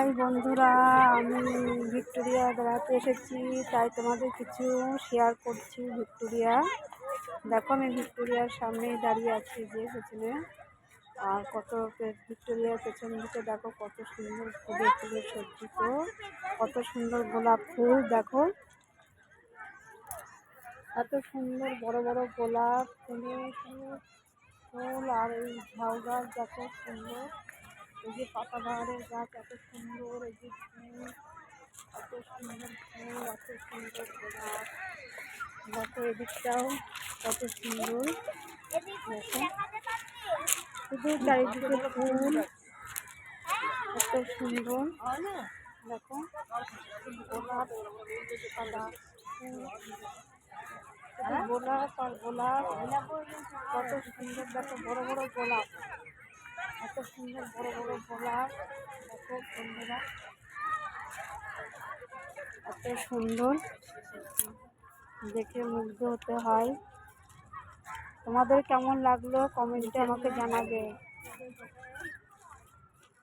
High বন্ধুরা, আমি Victoria বেড়াতে এসেছি, তাই তোমাদের কিছু শেয়ার করছি ভিক্টোরিয়া। দেখো আমি ভিক্টোরিয়ার সামনেই দাঁড়িয়ে আছি যে পেছনে। আর কত ভিক্টোরিয়ার পেছন দিকে দেখো কত সুন্দর ফুলে ফুলে সজ্জিত, কত সুন্দর গোলাপ ফুল, দেখো। এত সুন্দর বড় বড় গোলাপ ফুলে ফুল, আর এই ঝাউ গাছ দেখো, সুন্দর। যে পাতাবাহারের গাছ এত সুন্দর, এই যে এত সুন্দর ফুল, এত সুন্দর গোলাপ। দেখো এদিকটাও কত সুন্দর। শুধু চারিদিকে ফুল, এত সুন্দর। দেখো, গোলাপ ফুল গোলাপ আর গোলাপ, কত সুন্দর। দেখো, বড় বড় গোলাপ। এত সুন্দর বড় বড় গোলাপ, এত বন্ধুরা এত সুন্দর। দেখে মুগ্ধ হতে হয়। তোমাদের কেমন লাগল? কমেন্টে আমাকে জানাবে।